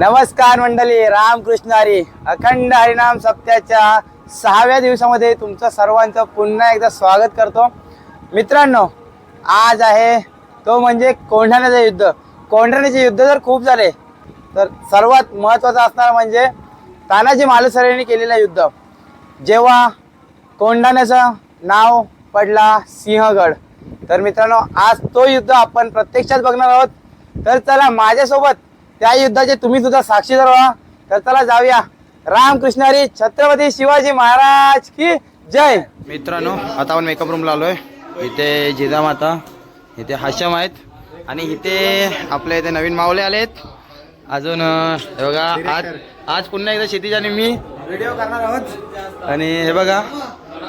नमस्कार मंडळी रामकृष्ण हरी. अखंड हरिनाम सप्त्याच्या सहाव्या दिवसामध्ये तुमचं सर्वांचं पुन्हा एकदा स्वागत करतो. मित्रांनो आज आहे तो म्हणजे कोंढाण्याचं युद्ध. कोंढाण्याचे युद्ध जर खूप झाले तर सर्वात महत्त्वाचं असणार म्हणजे तानाजी मालुसरेंनी केलेलं युद्ध. जेव्हा कोंढाण्याचं नाव पडला सिंहगड. तर मित्रांनो आज तो युद्ध आपण प्रत्यक्षात बघणार आहोत. तर चला माझ्यासोबत त्या युद्धाचे तुम्ही सुद्धा साक्षीदार व्हा तर चला जाऊया. रामकृष्ण हरी छत्रपती शिवाजी महाराज की जय. मित्रांनो आता आपण मेकअप रूमला आलोय. इथे जिजामाता इथे हाशम आहेत. आणि इथे आपल्या इथे नवीन मावले आलेत. अजून हे बघा आज आज पुन्हा एकदा शेतीच्या आणि मी. व्हिडिओ करणार आहोत. आणि हे बघा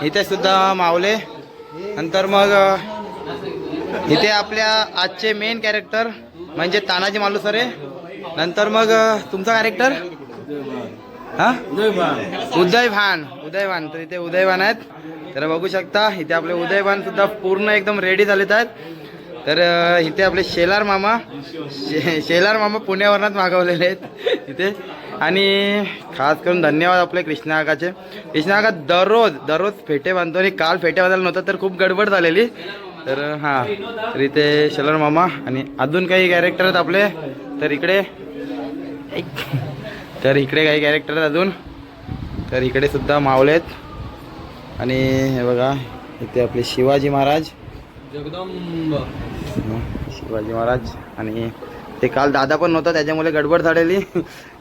इथे सुद्धा मावले नंतर मग इथे आपल्या आजचे मेन कॅरेक्टर म्हणजे तानाजी मालुसरे. नंतर मग तुमचा कॅरेक्टर हा? उदय भान उदय भान तर इथे उदयभान आहेत. तर बघू शकता इथे आपले उदयभान सुद्धा पूर्ण एकदम रेडी झालेत आहेत. तर इथे आपले शेलार मामा. शे शेलार मामा पुण्यावरनाच मागवलेले आहेत. इथे. आणि खास करून धन्यवाद आपले कृष्णाकाचे. कृष्णाका दररोज दररोज फेटे बांधतो आणि काल फेटे बांधायला नव्हतं तर खूप गडबड झालेली. तर हां. तर इथे शेलार मामा आणि अजून काही कॅरेक्टर आहेत आपले. तर इकडे. तर इकडे काही कॅरेक्टर अजून. तर इकडे सुद्धा मावळे आहेत. आणि हे बघा इथे आपले शिवाजी महाराज. हं, शिवाजी महाराज. आणि ते काल दादा पण नव्हता त्याच्यामुळे गडबड झालेली.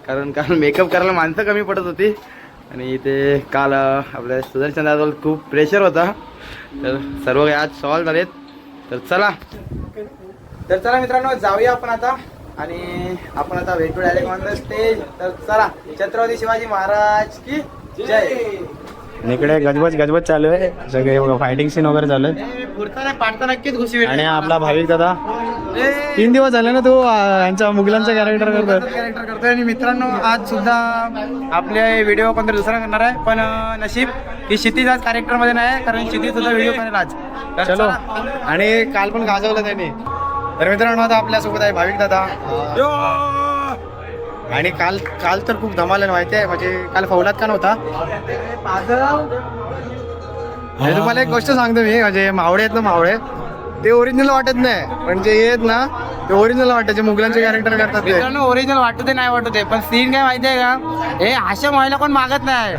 कारण काल मेकअप करायला माणसं कमी पडत होती. आणि इथे काल आपल्या सुदर्शन दादावर खूप प्रेशर होता. तर सर्व काही आज सॉल्व झालेत. तर चला. तर चला मित्रांनो जाऊया आपण आता. आणि आपण आता भेटू डायरेक्ट ऑन द स्टेज तर चला छत्रपती शिवाजी महाराज की जय. इकडे गजबज गजबज चालू आहे. सगळे फायटिंग सीन वगैरे चालू आहे नाही पाडता नक्कीच घुशी आणि आपला भाविक दादा. तीन दिवस झाले ना तो अं, यांचा मुघलांचा कॅरेक्टर करतो कॅरेक्टर करतोय. आणि मित्रांनो आज सुद्धा आपले व्हिडिओ कोणतरी दुसरा करणार आहे. पण नशीब की क्षितिज आज कॅरेक्टरमध्ये नाही कारण क्षितिज सुद्धा व्हिडिओ करेल आज. चला. आणि काल पण गाजवलं त्यांनी. तर मित्रांनो आता आपल्यासोबत आहे भाविक दादा. आणि काल काल तर खूप धमाल माहिती आहे? म्हणजे काल फौलात का नव्हता? आणि तुम्हाला एक गोष्ट सांगतो मी म्हणजे मावळे आहेत ना मावळे ते ओरिजिनल वाटत नाही. पण जे आहेत ना ते ओरिजिनल वाटत जे मुघलांचे कॅरेक्टर करतात ओरिजिनल वाटत ते नाही वाटत आहे पण सीन काय माहिती आहे का? हे हास्य व्हायला कोण मागत नाही.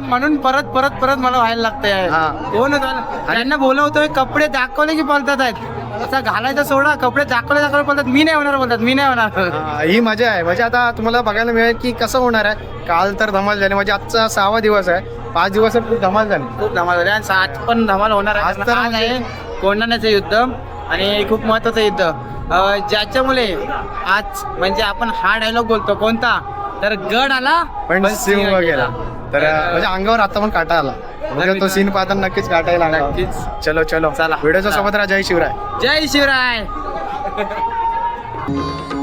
म्हणून- परत परत परत मला व्हायला लागतंय. हा. कोण? त्यांना बोलवतोय कपडे दाखवले की पळतात आहेत. असा घालायचा सोडा कपडे दाखवले दाखवले बोलतात मी नाही होणार बोलतात मी नाही होणार. हा, ही मजा आहे. म्हणजे आता तुम्हाला बघायला मिळेल की कसं होणार आहे. काल तर धमाल झाली. म्हणजे आजचा सहावा दिवस आहे. पाच दिवस खूप धमाल झाली. खूप धमाल झाली आणि आज पण धमाल होणार आहे. आज कारण तर आज म्हणजे- आहे कोंढाण्याचं युद्ध आणि खूप महत्वाचं युद्ध. अं, ज्याच्यामुळे आज म्हणजे आपण हा डायलॉग बोलतो. कोणता? तर गड आला पण सिंह गेला. तर म्हणजे अंगावर आता पण काटा आला. म्हणजे तो सीन पाहताना नक्कीच काटा येईल अंगावर. नक्कीच. चलो चलो. चला. व्हिडिओच्या सोबत राहा. जय शिवराय. जय शिवराय.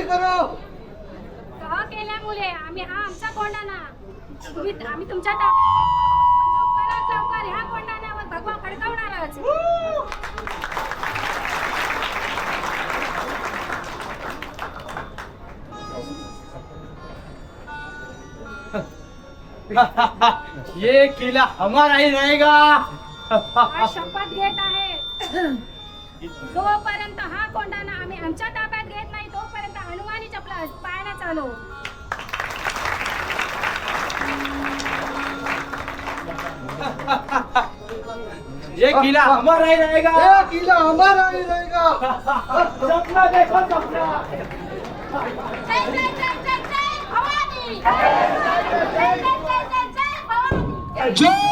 का केल्यामुळे? आम्ही हा आमचा तुम्ही आम्ही तुमच्या ताब्यात लवकर ह्या कोंडाण्यावर भगवा फडकावणारच. ये किला हमारा ही रहेगा. शपथ घेत आहे. जोपर्यंत हा कोंडाणा आम्ही आमच्या ताब्यात चपला पाळण्यात चालू ये किला हमारा ही रहेगा ए, किला हमारा ही रहेगा सपना देखो सपना जय जय जय जय जय भवानी जय जय जय जय जय भवानी जय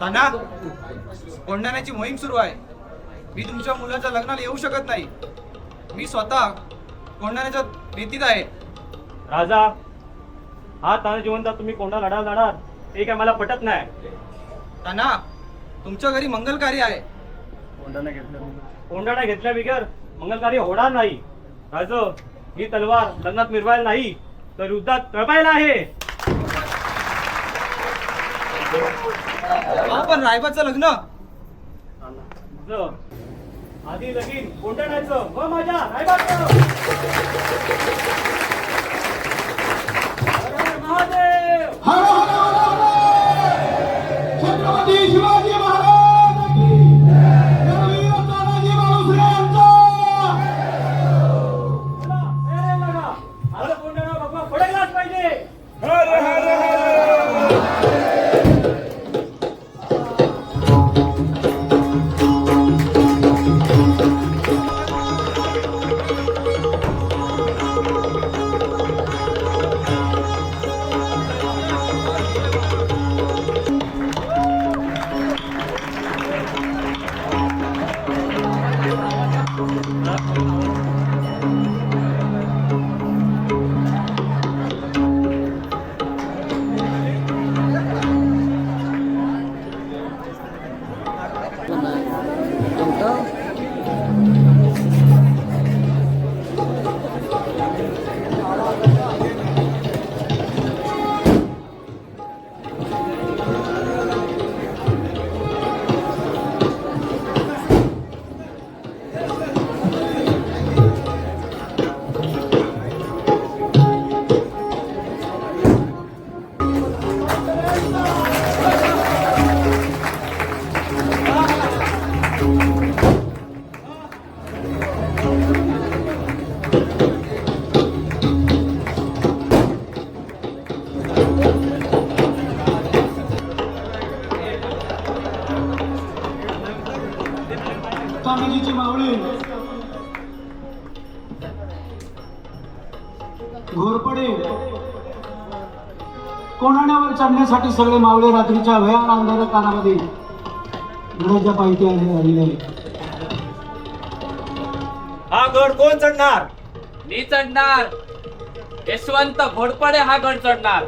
ताना कोंढाण्याची मोहीम सुरू आहे. मी तुमच्या मुलाच्या लग्नाला येऊ शकत नाही. मी स्वतः कोंढाण्याच्या भीतीत आहे. राजा हा ताना जिवंत तुम्ही कोणता लढा लढाल हे काय मला पटत नाही. ताना तुमच्या घरी मंगल कार्य आहे. कोंडाणा घेतल्या बिगर. मंगलकार्य होणार नाही. राजू ही तलवार लग्नात मिरवायला नाही तर युद्धात तळपायला आहे. अहो, पण रायबाचं लग्न. आधी लगीन कोंडाण्याचं व माझ्या रायबाचं. हर हर महादेव हर हर हर चढण्यासाठी सगळे मावळे रात्रीच्या भयान अंधार कानामध्ये घराच्या पायथ्या आलेले हा गड कोण चढणार? मी चढणार. यशवंत घोडपडे हा गड चढणार.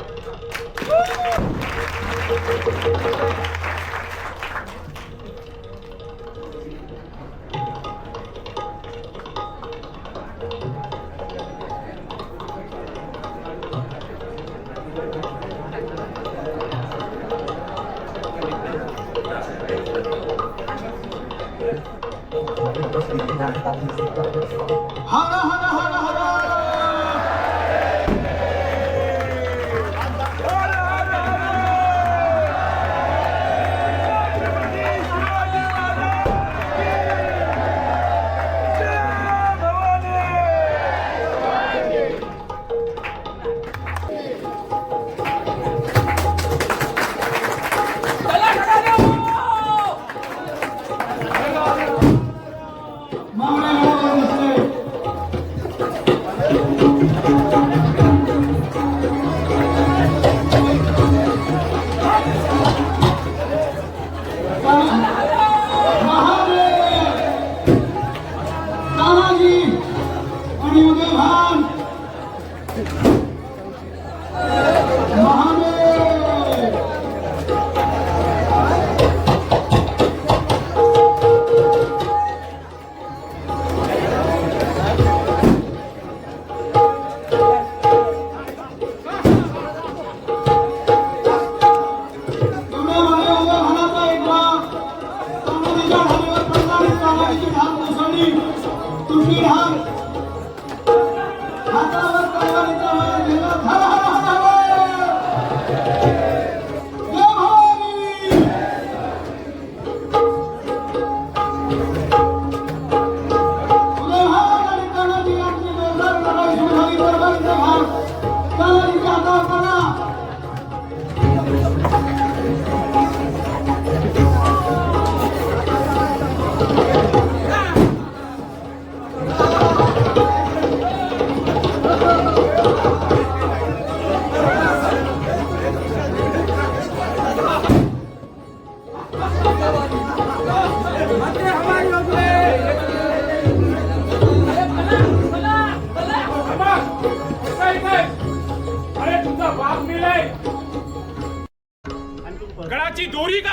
हर हर हर हर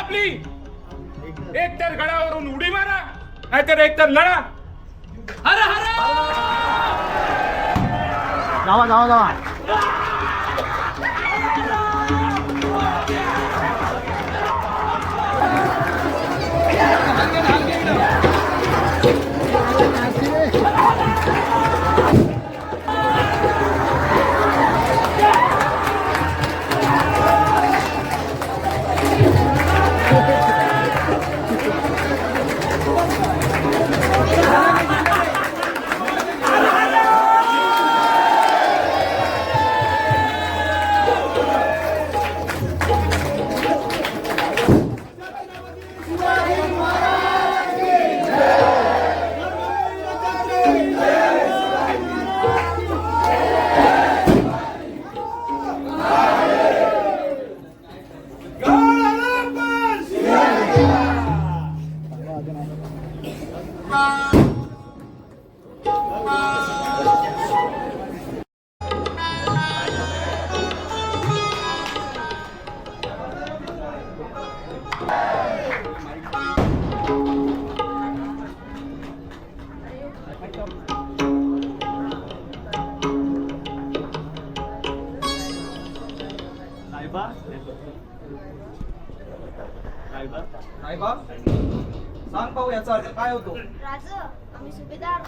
आपली. एक तर गडावरून उडी मारा नाहीतर एक तर लढा. हर हर! जावा जावा जावा. cái này. Ờ, होतो. राज आम्ही सुभेदार.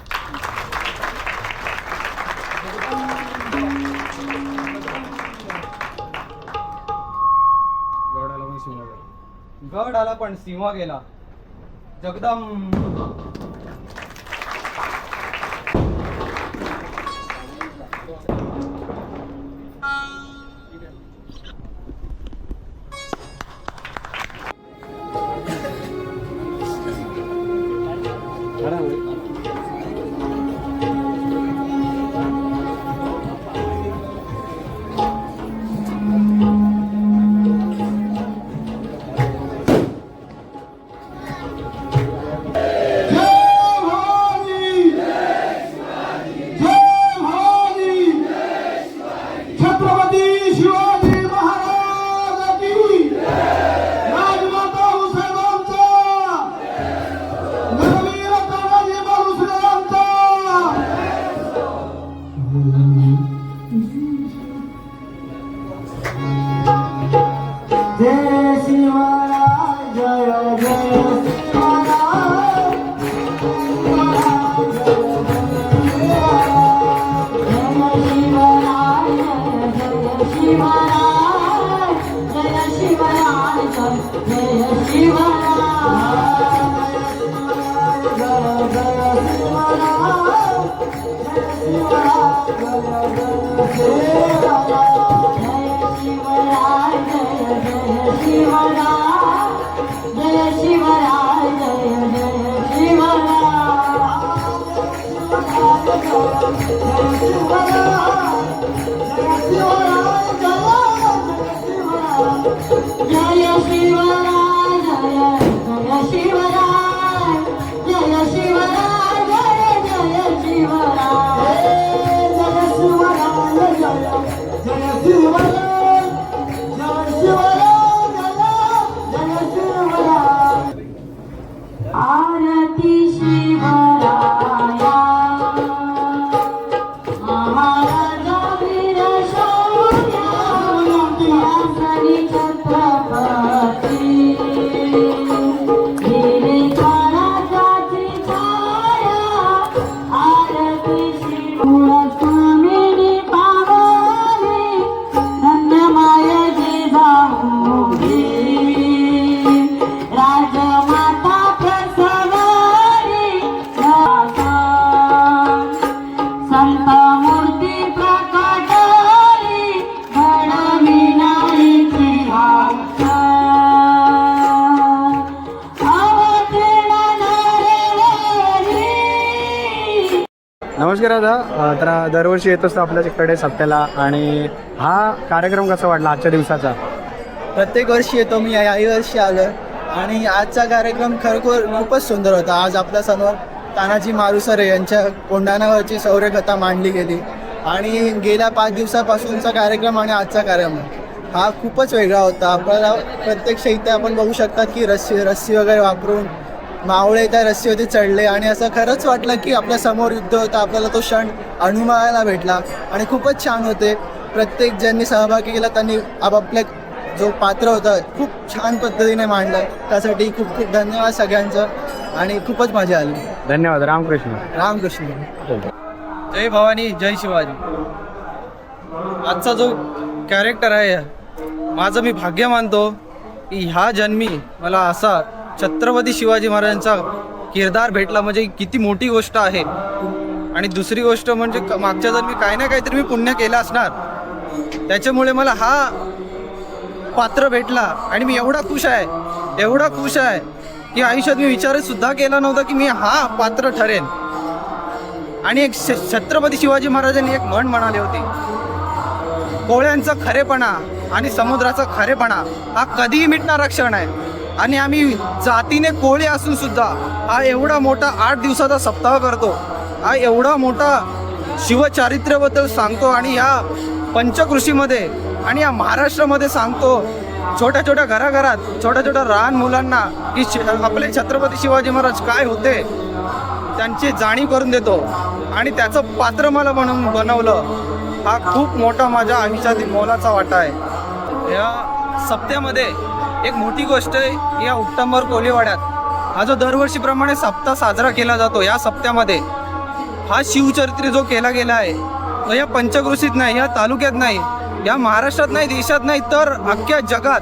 गड आला पण सिंह गेला. जगदम जय शिवराय जय जय जय शिवराय जय जय शिवराय जय शिवराय जय जय शिवराय. जय शिवराय जय जय शिवराय. दरवर्षी येत असतो आपल्याकडे सप्त्याला. आणि हा कार्यक्रम कसा वाटला आजच्या दिवसाचा? प्रत्येक वर्षी येतो मी याही वर्षी आलो आणि आजचा कार्यक्रम खरोखर खूपच सुंदर होता. आज आपल्यासमोर तानाजी मारुसरे यांच्या कोंडाणावरची सौर्यकथा मांडली गेली. आणि गेल्या पाच दिवसापासूनचा कार्यक्रम आणि आजचा कार्यक्रम हा खूपच वेगळा होता. आपल्याला प्रत्यक्ष इथे आपण बघू शकतात की रस्सी रस्सी वगैरे वापरून मावळे त्या रस्सीवरती चढले आणि असं खरंच वाटलं की आपल्यासमोर युद्ध होतं आपल्याला तो क्षण अनुभवायला भेटला. आणि खूपच छान होते. प्रत्येक ज्यांनी सहभागी केला त्यांनी आपापल्या जो पात्र होतं खूप छान पद्धतीने मांडलं. त्यासाठी खूप खूप धन्यवाद सगळ्यांचं. आणि खूपच मजा आली. धन्यवाद. रामकृष्ण. रामकृष्ण. जय भवानी जय शिवाजी. आजचा जो कॅरेक्टर आहे माझं मी भाग्य मानतो की ह्या जन्मी मला असा छत्रपती शिवाजी महाराजांचा किरदार भेटला म्हणजे किती मोठी गोष्ट आहे. आणि दुसरी गोष्ट म्हणजे मागच्या जर मी काही ना काहीतरी मी पुण्य केलं असणार त्याच्यामुळे मला हा पात्र भेटला आणि मी एवढा खुश आहे एवढा खुश आहे की आयुष्यात मी विचारच सुद्धा केला नव्हता की मी हा पात्र ठरेन. आणि एक छत्रपती शिवाजी महाराजांनी एक म्हण म्हणाली होती कोळ्यांचा खरेपणा आणि समुद्राचा खरेपणा हा कधीही मिटणारा क्षण आहे. आणि आम्ही जातीने कोळी असून सुद्धा हा एवढा मोठा आठ दिवसाचा सप्ताह करतो. हा एवढा मोठा शिवचारित्र्याबद्दल सांगतो आणि या पंचकृषीमध्ये आणि या महाराष्ट्रामध्ये सांगतो. छोट्या छोट्या घराघरात छोट्या छोट्या लहान मुलांना की आपले छत्रपती शिवाजी महाराज काय होते त्यांची जाणीव करून देतो. आणि त्याचं पात्र मला म्हणून बनवलं. हा खूप मोठा माझ्या आयुष्यातील मोलाचा वाटा आहे. या सप्त्यामध्ये एक मोठी गोष्ट आहे या उत्तमवर कोलीवाड्यात हा जो दरवर्षीप्रमाणे सप्ताह साजरा केला जातो या सप्त्यामध्ये हा शिवचरित्र जो केला गेला आहे तो या पंचकृषीत नाही या तालुक्यात नाही या महाराष्ट्रात नाही देशात नाही तर अख्ख्या जगात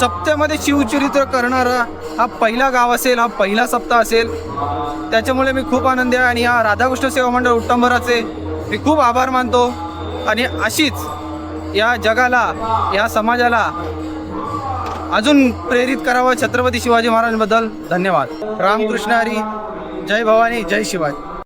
सप्त्यामध्ये शिवचरित्र करणारा हा पहिला गाव असेल हा पहिला सप्ताह असेल. त्याच्यामुळे मी खूप आनंदी आहे आणि या राधाकृष्ण सेवा मंडळ उत्तंबराचे मी खूप आभार मानतो. आणि अशीच या जगाला या समाजाला अजून प्रेरित करावं छत्रपती शिवाजी महाराजांबद्दल धन्यवाद. रामकृष्ण हरी जय भवानी जय शिवाजी.